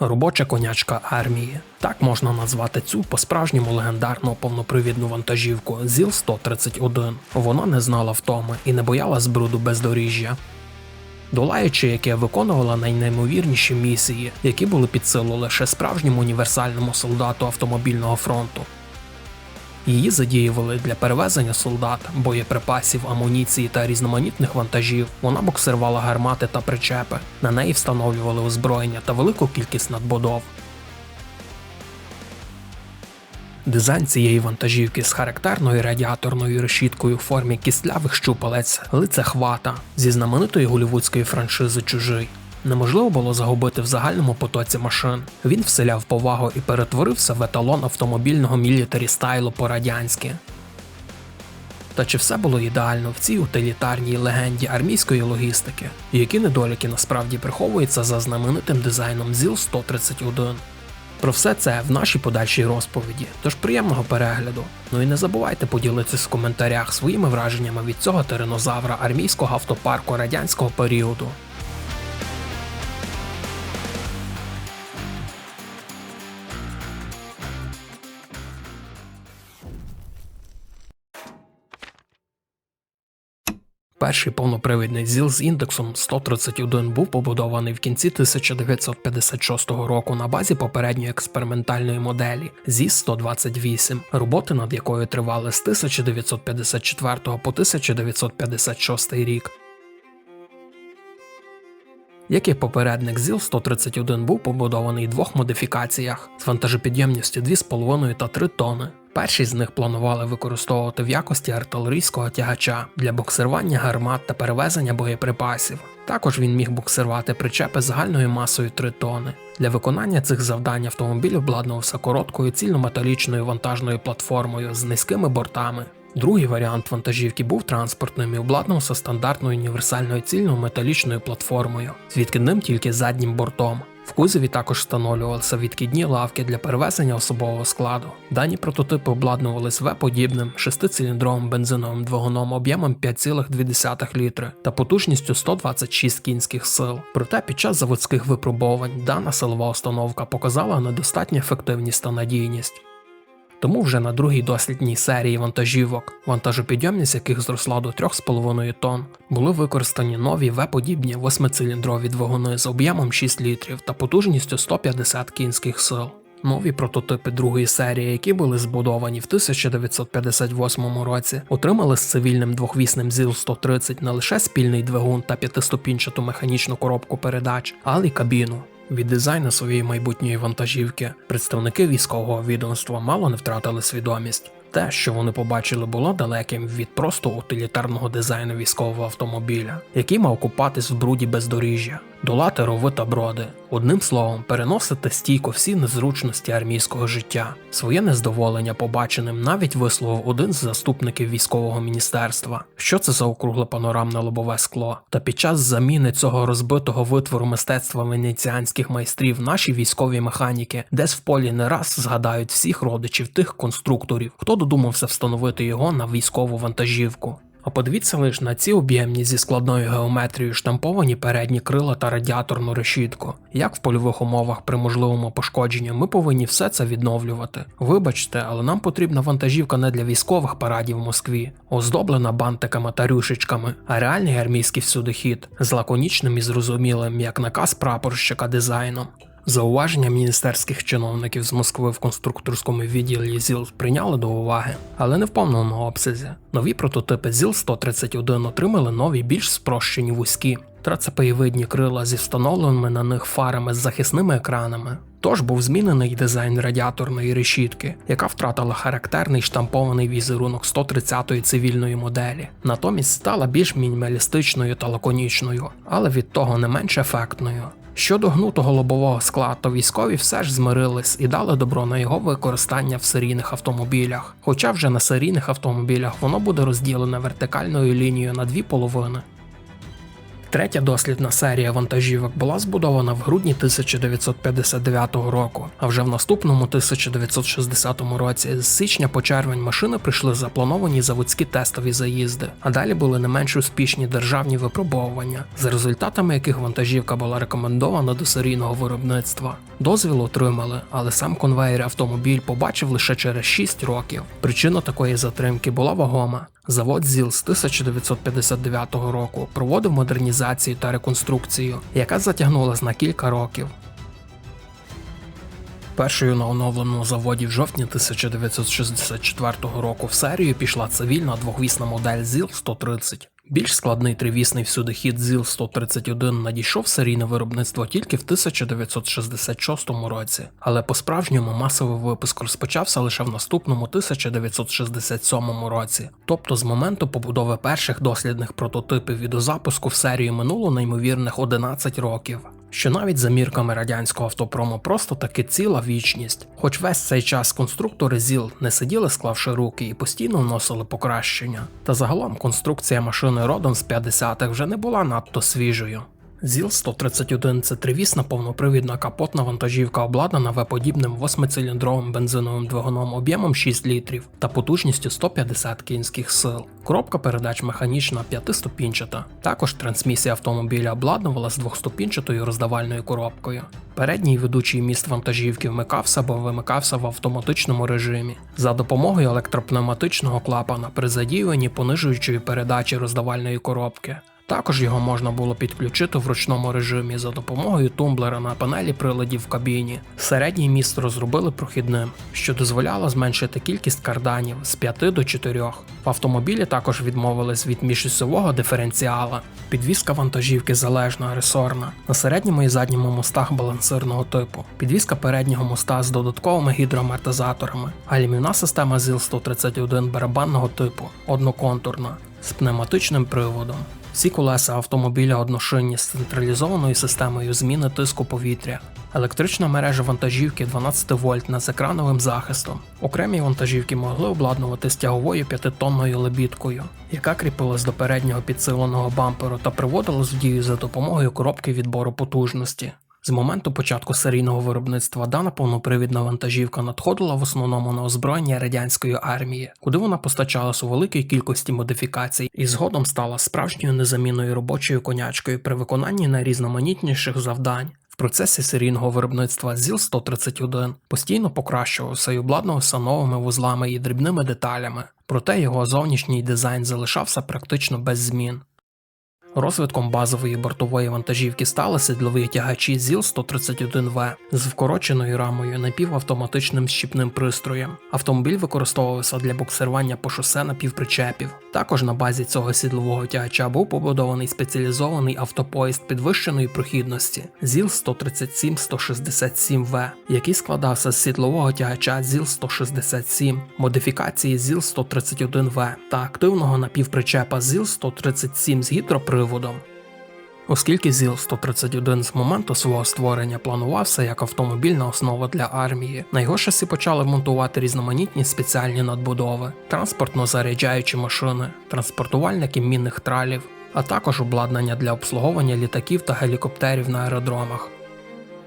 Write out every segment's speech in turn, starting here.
Робоча конячка армії. Так можна назвати цю по-справжньому легендарну повнопривідну вантажівку ЗІЛ-131. Вона не знала втоми і не боялась бруду бездоріжжя. Долаючи, яке виконувала найнеймовірніші місії, які були під силу лише справжньому універсальному солдату автомобільного фронту. Її задіювали для перевезення солдат, боєприпасів, амуніції та різноманітних вантажів. Вона буксирувала гармати та причепи. На неї встановлювали озброєння та велику кількість надбудов. Дизайн цієї вантажівки з характерною радіаторною решіткою в формі кістлявих щупалець лицехвата зі знаменитої голівудської франшизи Чужий. Неможливо було загубити в загальному потоці машин. Він вселяв повагу і перетворився в еталон автомобільного мілітарі стайлу по-радянськи. Та чи все було ідеально в цій утилітарній легенді армійської логістики, які недоліки насправді приховуються за знаменитим дизайном ЗІЛ-131? Про все це в нашій подальшій розповіді, тож приємного перегляду. Ну і не забувайте поділитися в коментарях своїми враженнями від цього тиренозавра армійського автопарку радянського періоду. Перший повнопривідний ЗІЛ з індексом 131 був побудований в кінці 1956 року на базі попередньої експериментальної моделі ЗІС-128, роботи над якою тривали з 1954 по 1956 рік. Як і попередник ЗІЛ-131 був побудований в двох модифікаціях з вантажопідємністю 2,5 та 3 тони. Перші з них планували використовувати в якості артилерійського тягача для буксирування гармат та перевезення боєприпасів. Також він міг буксирувати причепи загальною масою 3 тони. Для виконання цих завдань автомобіль обладнувався короткою цільнометалічною вантажною платформою з низькими бортами. Другий варіант вантажівки був транспортним і обладнався стандартною універсальною цільнометалічною платформою з відкидним тільки заднім бортом. В кузові також встановлювалися відкидні лавки для перевезення особового складу. Дані прототипи обладнували В-подібним шестициліндровим бензиновим двигуном об'ємом 5,2 літри та потужністю 126 кінських сил. Проте під час заводських випробувань дана силова установка показала недостатню ефективність та надійність. Тому вже на другій дослідній серії вантажівок, вантажопідйомність яких зросла до 3,5 тонн, були використані нові В-подібні восьмициліндрові двигуни з об'ємом 6 літрів та потужністю 150 кінських сил. Нові прототипи другої серії, які були збудовані в 1958 році, отримали з цивільним двохвісним ЗІЛ-130 не лише спільний двигун та п'ятиступінчату механічну коробку передач, але й кабіну. Від дизайну своєї майбутньої вантажівки представники військового відомства мало не втратили свідомість. Те, що вони побачили, було далеким від просто утилітарного дизайну військового автомобіля, який мав купатись в бруді бездоріжжя, долати рови та броди. Одним словом, переносити стійко всі незручності армійського життя. Своє нездоволення побаченим навіть висловив один з заступників військового міністерства. Що це за округле панорамне лобове скло? Та під час заміни цього розбитого витвору мистецтва венеціанських майстрів наші військові механіки десь в полі не раз згадають всіх родичів тих конструкторів, хто додумався встановити його на військову вантажівку. А подивіться лише на ці об'ємні зі складною геометрією штамповані передні крила та радіаторну решітку. Як в польових умовах при можливому пошкодженні ми повинні все це відновлювати. Вибачте, але нам потрібна вантажівка не для військових парадів в Москві, оздоблена бантиками та рюшечками, а реальний армійський всюдихід з лаконічним і зрозумілим, як наказ прапорщика дизайном. Зауваження міністерських чиновників з Москви в конструкторському відділі ЗІЛ прийняли до уваги, але не в повному обсязі. Нові прототипи ЗІЛ-131 отримали нові більш спрощені вузькі трацепеєвидні крила зі встановленими на них фарами з захисними екранами. Тож був змінений дизайн радіаторної решітки, яка втратила характерний штампований візерунок 130-ї цивільної моделі, натомість стала більш мінімалістичною та лаконічною, але від того не менш ефектною. Щодо гнутого лобового скла, то військові все ж змирились і дали добро на його використання в серійних автомобілях. Хоча вже на серійних автомобілях воно буде розділене вертикальною лінією на дві половини. Третя дослідна серія вантажівок була збудована в грудні 1959 року, а вже в наступному 1960 році з січня по червень машини прийшли заплановані заводські тестові заїзди, а далі були не менш успішні державні випробовування, за результатами яких вантажівка була рекомендована до серійного виробництва. Дозвіл отримали, але сам конвейер автомобіль побачив лише через 6 років. Причина такої затримки була вагома. Завод ЗІЛ з 1959 року проводив модернізацію та реконструкцію, яка затягнулась на кілька років. Першою на оновленому заводі в жовтні 1964 року в серію пішла цивільна двохвісна модель ЗІЛ-130. Більш складний тривісний всюдихід ЗІЛ-131 надійшов серійне виробництво тільки в 1966 році, але по-справжньому масовий випуск розпочався лише в наступному 1967 році. Тобто з моменту побудови перших дослідних прототипів і до запуску в серію минуло неймовірних 11 років. Що навіть за мірками радянського автопрому просто таки ціла вічність. Хоч весь цей час конструктори ЗІЛ не сиділи склавши руки і постійно вносили покращення. Та загалом конструкція машини родом з 50-х вже не була надто свіжою. ЗІЛ-131 це тривісна повнопривідна капотна вантажівка, обладнана V-подібним восьмициліндровим бензиновим двигуном об'ємом 6 літрів та потужністю 150 кінських сил. Коробка передач механічна п'ятиступінчата. Також трансмісія автомобіля обладнувала з двохступінчатою роздавальною коробкою. Передній ведучий міст вантажівки вмикався або вимикався в автоматичному режимі за допомогою електропневматичного клапана при задіюванні понижуючої передачі роздавальної коробки. Також його можна було підключити в ручному режимі за допомогою тумблера на панелі приладів в кабіні. Середній міст розробили прохідним, що дозволяло зменшити кількість карданів з 5 до 4. В автомобілі також відмовились від міжосьового диференціала. Підвізка вантажівки залежна, ресорна. На середньому і задньому мостах балансирного типу. Підвізка переднього моста з додатковими гідроамортизаторами. Галімівна система ЗІЛ-131 барабанного типу, одноконтурна, з пневматичним приводом. Всі колеса автомобіля одношинні з централізованою системою зміни тиску повітря. Електрична мережа вантажівки 12 вольтна з екрановим захистом. Окремі вантажівки могли обладнувати стяговою 5-тонною лебідкою, яка кріпилась до переднього підсиленого бамперу та приводилась в дію за допомогою коробки відбору потужності. З моменту початку серійного виробництва дана повнопривідна вантажівка надходила в основному на озброєння радянської армії, куди вона постачалась у великій кількості модифікацій і згодом стала справжньою незамінною робочою конячкою при виконанні найрізноманітніших завдань. В процесі серійного виробництва ЗІЛ-131 постійно покращувався і обладнувався новими вузлами і дрібними деталями, проте його зовнішній дизайн залишався практично без змін. Розвитком базової бортової вантажівки стали сідлові тягачі ЗІЛ-131В з вкороченою рамою напівавтоматичним щіпним пристроєм. Автомобіль використовувався для буксирування по шосе напівпричепів. Також на базі цього сідлового тягача був побудований спеціалізований автопоїзд підвищеної прохідності ЗІЛ-137-167В, який складався з сідлового тягача ЗІЛ-167, модифікації ЗІЛ-131В та активного напівпричепа ЗІЛ-137 з гідроприводом. Оскільки ЗІЛ-131 з моменту свого створення планувався як автомобільна основа для армії, на його шасі почали монтувати різноманітні спеціальні надбудови, транспортно-заряджаючі машини, транспортувальники мінних тралів, а також обладнання для обслуговування літаків та гелікоптерів на аеродромах.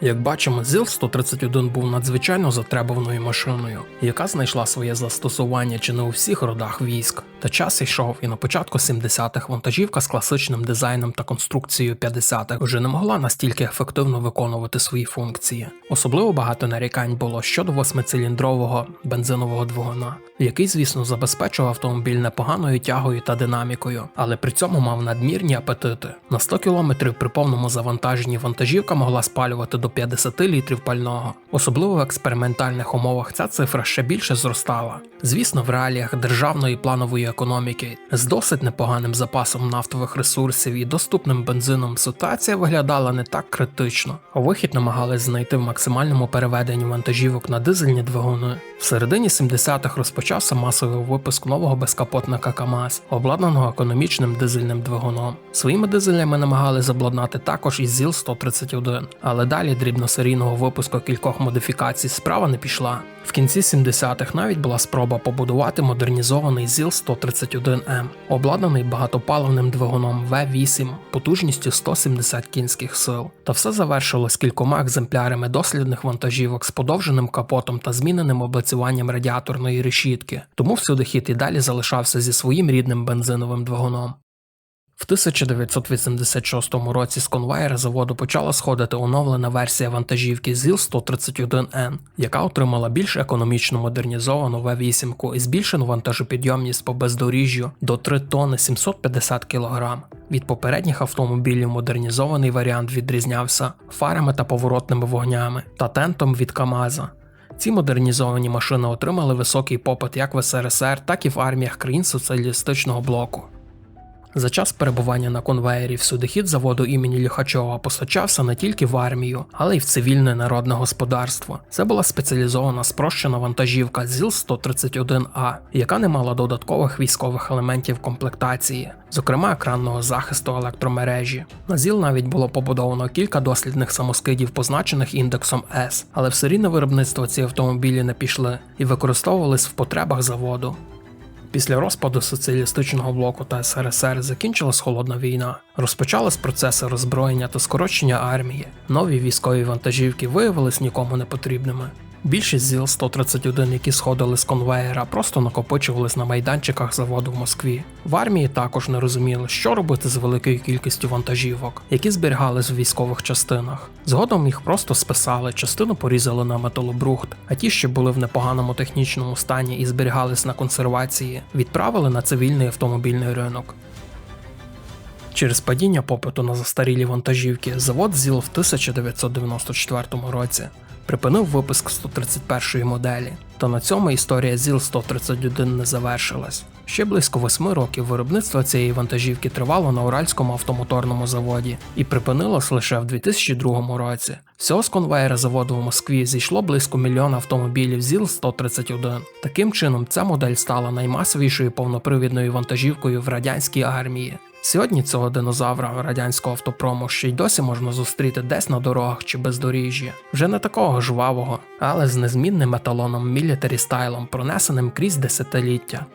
Як бачимо, ЗІЛ-131 був надзвичайно затребуваною машиною, яка знайшла своє застосування чи не у всіх родах військ. Та час йшов, і на початку 70-х вантажівка з класичним дизайном та конструкцією 50-х вже не могла настільки ефективно виконувати свої функції. Особливо багато нарікань було щодо восьмициліндрового бензинового двигуна, який, звісно, забезпечував автомобіль непоганою тягою та динамікою, але при цьому мав надмірні апетити. На 100 км при повному завантаженні вантажівка могла спалювати до 50 літрів пального. Особливо в експериментальних умовах ця цифра ще більше зростала. Звісно, в реаліях державної планової економіки з досить непоганим запасом нафтових ресурсів і доступним бензином ситуація виглядала не так критично. Вихід намагались знайти в максимальному переведенні вантажівок на дизельні двигуни. В середині 70-х розпочався масовий випуск нового безкапотника КАМАЗ, обладнаного економічним дизельним двигуном. Своїми дизелями намагались обладнати також і ЗІЛ-131, але далі дрібносерійного випуску кількох модифікацій справа не пішла. В кінці 70-х навіть була спроба побудувати модернізований ЗІЛ-131М, обладнаний багатопаливним двигуном В8 потужністю 170 кінських сил. Та все завершилось кількома екземплярами дослідних вантажівок з подовженим капотом та зміненим облицюванням радіаторної решітки, тому всюди хід і далі залишався зі своїм рідним бензиновим двигуном. В 1986 році з конвейера заводу почала сходити оновлена версія вантажівки ЗІЛ-131Н, яка отримала більш економічно модернізовану В8 і збільшену вантажопідйомність по бездоріжжю до 3 тонни 750 кг. Від попередніх автомобілів модернізований варіант відрізнявся фарами та поворотними вогнями та тентом від КАМАЗа. Ці модернізовані машини отримали високий попит як в СРСР, так і в арміях країн соціалістичного блоку. За час перебування на конвеєрі всюдихід заводу імені Ліхачова постачався не тільки в армію, але й в цивільне народне господарство. Це була спеціалізована спрощена вантажівка ЗІЛ-131А, яка не мала додаткових військових елементів комплектації, зокрема екранного захисту електромережі. На ЗІЛ навіть було побудовано кілька дослідних самоскидів, позначених індексом С, але в серійне виробництво ці автомобілі не пішли і використовувались в потребах заводу. Після розпаду соціалістичного блоку та СРСР закінчилась холодна війна. Розпочались процеси роззброєння та скорочення армії. Нові військові вантажівки виявились нікому не потрібними. Більшість ЗІЛ-131, які сходили з конвеєра, просто накопичувались на майданчиках заводу в Москві. В армії також не розуміли, що робити з великою кількістю вантажівок, які зберігались в військових частинах. Згодом їх просто списали, частину порізали на металобрухт, а ті, що були в непоганому технічному стані і зберігались на консервації, відправили на цивільний автомобільний ринок. Через падіння попиту на застарілі вантажівки завод ЗІЛ в 1994 році припинив випуск 131 моделі, та на цьому історія ЗІЛ 131 не завершилась. Ще близько восьми років виробництво цієї вантажівки тривало на Уральському автомоторному заводі і припинилось лише в 2002 році. Всього з конвейера заводу в Москві зійшло близько мільйона автомобілів ЗІЛ 131. Таким чином, ця модель стала наймасовішою повнопривідною вантажівкою в радянській армії. Сьогодні цього динозавра радянського автопрому ще й досі можна зустріти десь на дорогах чи бездоріжжі, вже не такого жвавого, але з незмінним еталоном мілітарі стайлом, пронесеним крізь десятиліття.